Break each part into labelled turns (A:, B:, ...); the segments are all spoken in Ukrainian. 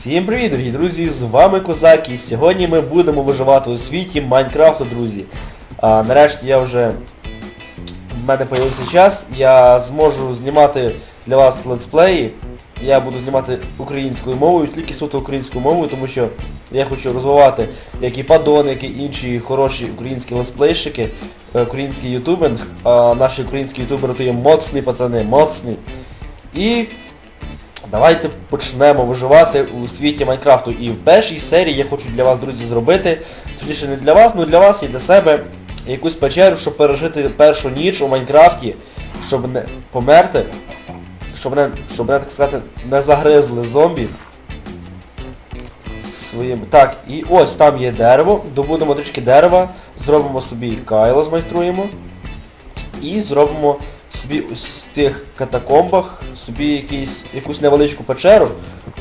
A: Всім привіт, дорогі друзі! З вами Козак і сьогодні ми будемо виживати у світі Майнкрафту, друзі. А, нарешті я вже... В мене з'явився час, я зможу знімати для вас летсплеї. Я буду знімати українською мовою, тільки суто українською мовою, тому що я хочу розвивати як і Падон, як і інші хороші українські летсплейщики, е, український ютубинг. А наші українські ютубери то є моцні пацани, моцні. І Давайте почнемо виживати у світі Майнкрафту. І в першій серії я хочу для вас, друзі, зробити, точніше не для вас, ну для вас і для себе якусь печеру, щоб пережити першу ніч у Майнкрафті, щоб не померти, щоб не, щоб не, так сказати, не загризли зомбі. Своїм. Так, і ось там є дерево, добудемо трішки дерева, зробимо собі кайло змайструємо. І зробимо собі в тих катакомбах собі якийсь, якусь невеличку печеру,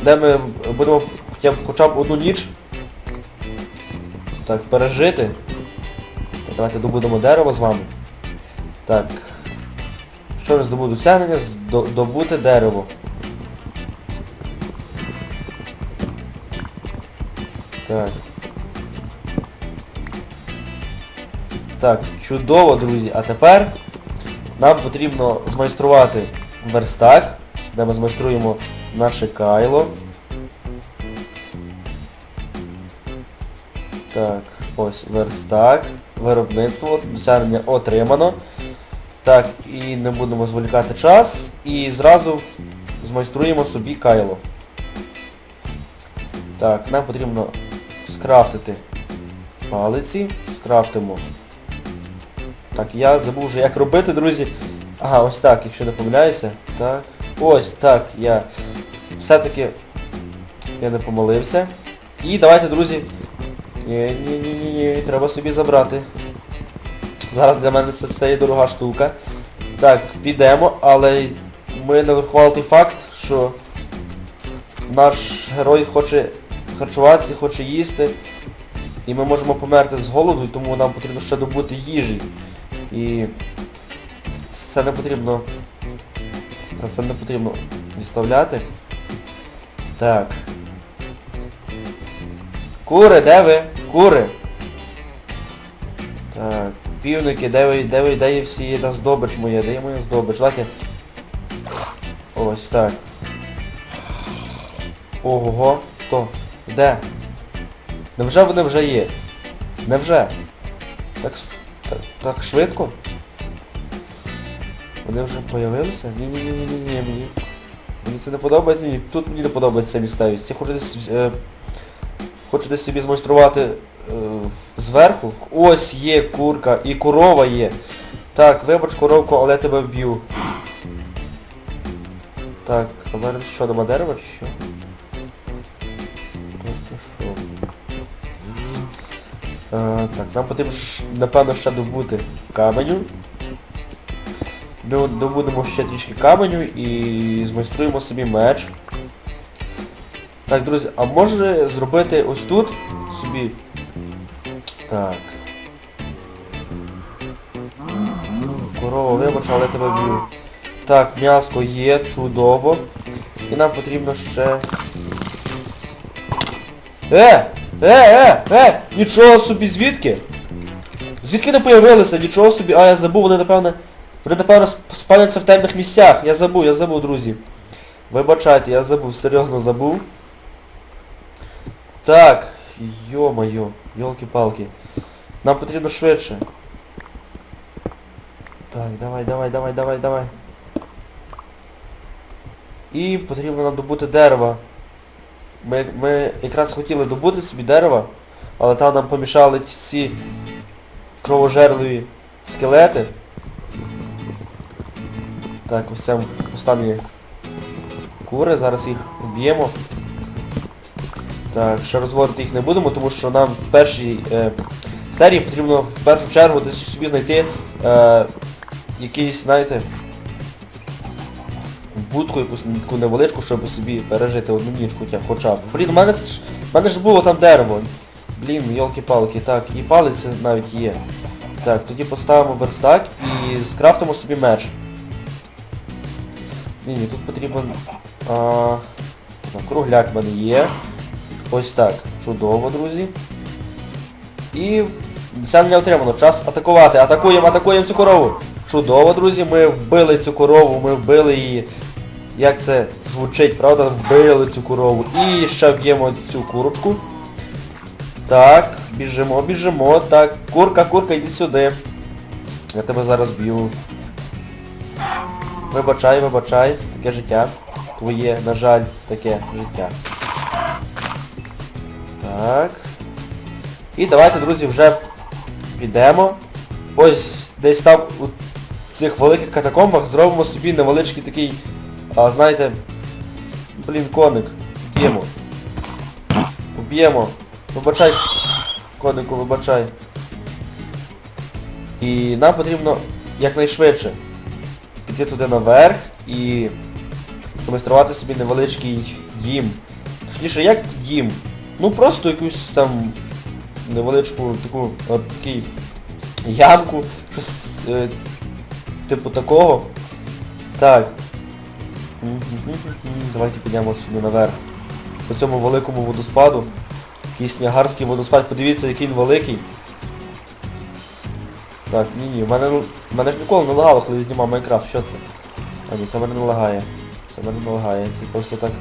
A: де ми будемо хоча б, хоча б одну ніч так, пережити. Так, давайте добудемо дерево з вами. Так. Що не здобуду сягнення? Добути дерево. Так. Так, чудово, друзі. А тепер нам потрібно змайструвати верстак, де ми змайструємо наше кайло. Так, ось верстак, виробництво, досягнення отримано. Так, і не будемо зволікати час. І зразу змайструємо собі кайло. Так, нам потрібно скрафтити палиці, скрафтимо так, я забув вже як робити, друзі. Ага, ось так, якщо не помиляюся. Так. Ось так, я все-таки я не помилився. І давайте, друзі. Ні, ні, ні, ні, ні, треба собі забрати. Зараз для мене це стає дорога штука. Так, підемо, але ми не врахували той факт, що наш герой хоче харчуватися, хоче їсти. І ми можемо померти з голоду, тому нам потрібно ще добути їжі. І це не потрібно. Це не потрібно відставляти. Так. Кури, де ви? Кури! Так, півники, де ви, де ви, де є всі, та здобич моя, де є моя здобич? Давайте. Ось так. Ого, хто? Де? Невже вони вже є? Невже? Так, так, так швидко? Вони вже появилися? Ні-ні-ні-ні-ні, мені. Мені це не подобається, ні, тут мені не подобається місцевість. Я хочу десь. Е, хочу десь собі змайструвати е, зверху. Ось є курка і корова є. Так, вибач коровку, але я тебе вб'ю. Так, мене що, нема дерева чи що? Так, нам потрібно, напевно, ще добути каменю. Ми добудемо ще трішки каменю і змайструємо собі меч. Так, друзі, а може зробити ось тут собі. Так. Корова, вибач, але тебе б'ю. Так, м'яско є, чудово. І нам потрібно ще... Е! Е, е, е! Нічого собі, звідки? Звідки не появилися? Нічого собі. А, я забув, вони напевно... Вони напевно сп- спаляться в темних місцях. Я забув, я забув, друзі. Вибачайте, я забув, серйозно забув. Так, йо-моє, йолки-палки. Нам потрібно швидше. Так, давай, давай, давай, давай, давай. І потрібно нам добути дерева. Ми, ми якраз хотіли добути собі дерева, але там нам помішали всі кровожерливі скелети. Так, ось це ось там є кури, зараз їх вб'ємо. Так, ще розводити їх не будемо, тому що нам в першій е, серії потрібно в першу чергу десь собі знайти е, якийсь, знаєте, будку якусь таку невеличку, щоб собі пережити одну ніч хоча, б. Блін, у мене, у мене ж було там дерево. Блін, йолки-палки, так, і палець навіть є. Так, тоді поставимо верстак і скрафтимо собі меч. Ні, ні, тут потрібен... А, кругляк в мене є. Ось так. Чудово, друзі. І досягнення отримано. Час атакувати. Атакуємо, атакуємо цю корову. Чудово, друзі. Ми вбили цю корову, ми вбили її. Як це звучить, правда? Вбили цю корову. І ще вб'ємо цю курочку. Так, біжимо, біжимо. Так, курка, курка, йди сюди. Я тебе зараз б'ю. Вибачай, вибачай, таке життя. Твоє, на жаль, таке життя. Так. І давайте, друзі, вже підемо. Ось десь там у цих великих катакомбах зробимо собі невеличкий такий, а, знаєте, блін, коник. Б'ємо. Уб'ємо. Вибачай, конику, вибачай. І нам потрібно якнайшвидше піти туди наверх і замайструвати собі невеличкий дім. Точніше, як дім? Ну просто якусь там невеличку таку от такий ямку, щось е, типу такого. Так. Давайте підемо сюди наверх. По цьому великому водоспаду. Якийсь ніагарський водоспад, подивіться, який він великий. Так, ні, ні, в мене, мене ж ніколи не лагало, коли я знімав Майнкрафт, що це? А ні, це мене не лагає. Це мене не лагає, це просто так.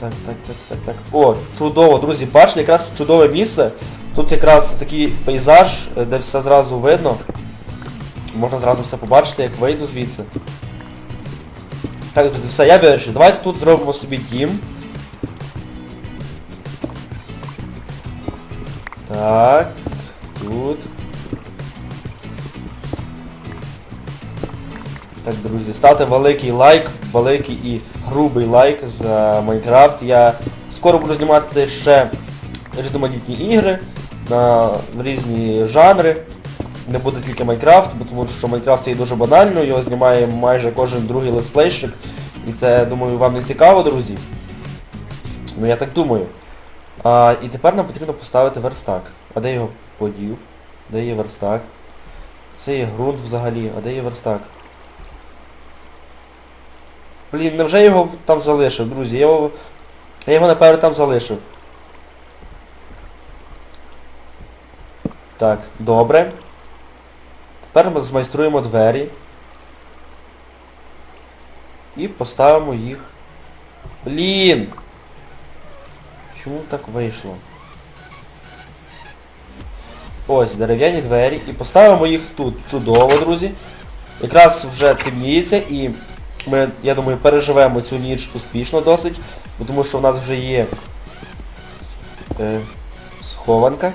A: Так, так, так, так, так. О, чудово, друзі, бачите, якраз чудове місце. Тут якраз такий пейзаж, е, де все зразу видно. Можна зразу все побачити, як вийду звідси. Так, друзі, все, я вирішив. Давайте тут зробимо собі дім. Так. Тут. Так, друзі, ставте великий лайк, великий і грубий лайк за Майнкрафт. Я скоро буду знімати ще різноманітні ігри на різні жанри. Не буде тільки Майнкрафт, тому що Майнкрафт це є дуже банально, його знімає майже кожен другий летсплейщик. І це, думаю, вам не цікаво, друзі. Ну я так думаю. А, і тепер нам потрібно поставити верстак. А де його подів? Де є верстак? Це є ґрунт взагалі, а де є верстак? Блін, невже його там залишив, друзі? Я його, я його напевно там залишив. Так, добре. Тепер ми змайструємо двері. І поставимо їх. Блін! Чому так вийшло? Ось, дерев'яні двері. І поставимо їх тут. Чудово, друзі. Якраз вже темніється і ми, я думаю, переживемо цю ніч успішно досить, тому що в нас вже є е, схованка.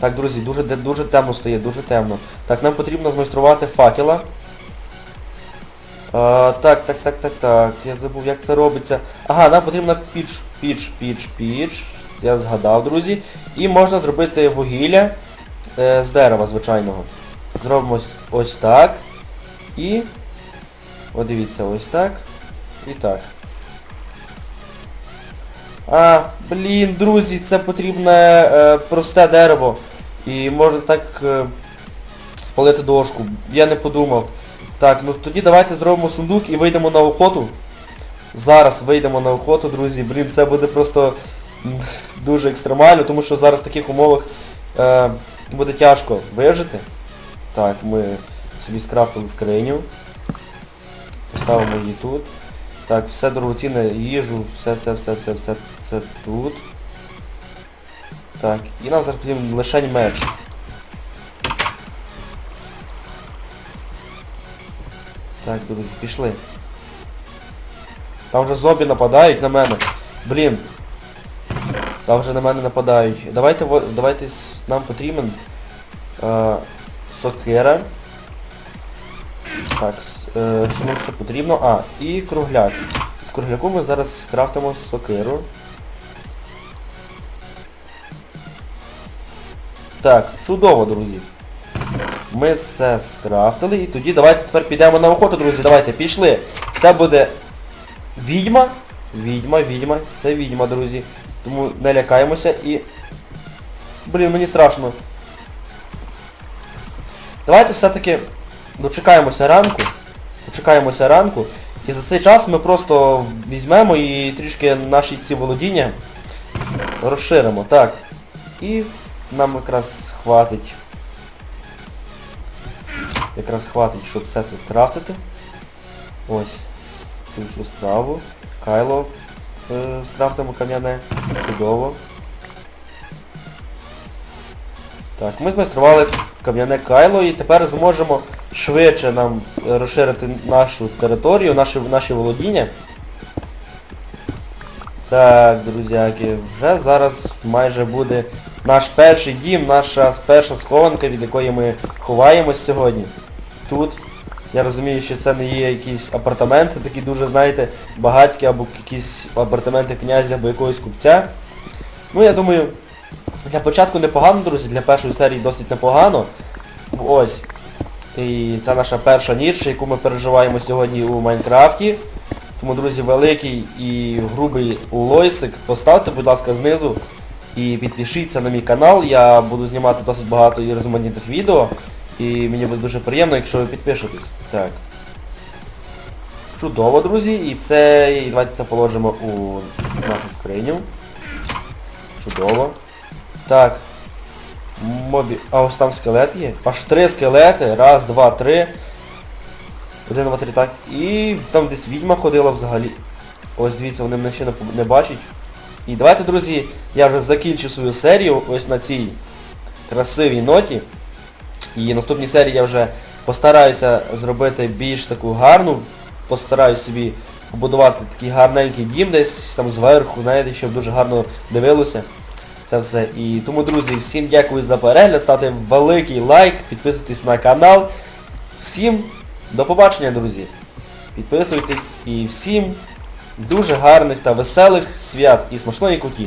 A: Так, друзі, дуже дуже темно стає, дуже темно. Так, нам потрібно змайструвати факела. А, так, так, так, так, так. Я забув, як це робиться. Ага, нам потрібна піч, піч, піч, піч. Я згадав, друзі. І можна зробити вугілля е, з дерева звичайного. Зробимо ось, ось так. І... О, ось так. І так. А, блін, друзі, це потрібне е, просте дерево. І можна так е, спалити дошку. Я не подумав. Так, ну тоді давайте зробимо сундук і вийдемо на охоту. Зараз вийдемо на охоту, друзі. Блін, це буде просто дуже екстремально, тому що зараз в таких умовах е, буде тяжко вижити. Так, ми собі скрафтили скриню. Поставимо її тут. Так, все дорогоцінне, їжу, все, все, все, все, все, це тут. Так, і нам зараз потрібен лишень меч. Так, друзі, пішли. Там вже зомбі нападають на мене. Блін. Там вже на мене нападають. Давайте давайте нам потрібен е, сокира. Так, е, що нам ще потрібно? А, і кругляк. З кругляку ми зараз скрафтимо сокиру. Так, чудово, друзі. Ми це скрафтили і тоді давайте тепер підемо на охоту, друзі. Давайте, пішли. Це буде відьма. Відьма, відьма. Це відьма, друзі. Тому не лякаємося і... Блін, мені страшно. Давайте все-таки дочекаємося ранку. Дочекаємося ранку І за цей час ми просто візьмемо і трішки наші ці володіння розширимо. Так. І нам якраз хватить. Якраз хватить, щоб все це скрафтити. Ось цю всю справу. Кайло е, скрафтимо кам'яне. Чудово. Так, ми змайстрували кам'яне кайло і тепер зможемо швидше нам розширити нашу територію, наші, наші володіння. Так, друзяки, вже зараз майже буде наш перший дім, наша перша схованка, від якої ми ховаємось сьогодні. Тут. Я розумію, що це не є якісь апартаменти, такі дуже, знаєте, багатські або якісь апартаменти князя або якогось купця. Ну, я думаю, для початку непогано, друзі, для першої серії досить непогано. Ось. І це наша перша ніч, яку ми переживаємо сьогодні у Майнкрафті. Тому, друзі, великий і грубий лойсик поставте, будь ласка, знизу. І підпишіться на мій канал. Я буду знімати досить багато і різноманітних відео. І мені буде дуже приємно, якщо ви підпишетесь. Так. Чудово, друзі. І це. І давайте це положимо у нашу скриню. Чудово. Так. Мобі... А ось там скелет є. Аж три скелети. Раз, два, три. Один, два, три, так. І там десь відьма ходила взагалі. Ось дивіться, вони мене ще не, не бачать. І давайте, друзі, я вже закінчу свою серію ось на цій красивій ноті. І наступній серії я вже постараюся зробити більш таку гарну. Постараюсь собі побудувати такий гарненький дім десь там зверху, знаєте, щоб дуже гарно дивилося це все. І тому, друзі, всім дякую за перегляд, ставте великий лайк, підписуйтесь на канал. Всім до побачення, друзі. Підписуйтесь і всім дуже гарних та веселих свят і смачної куті.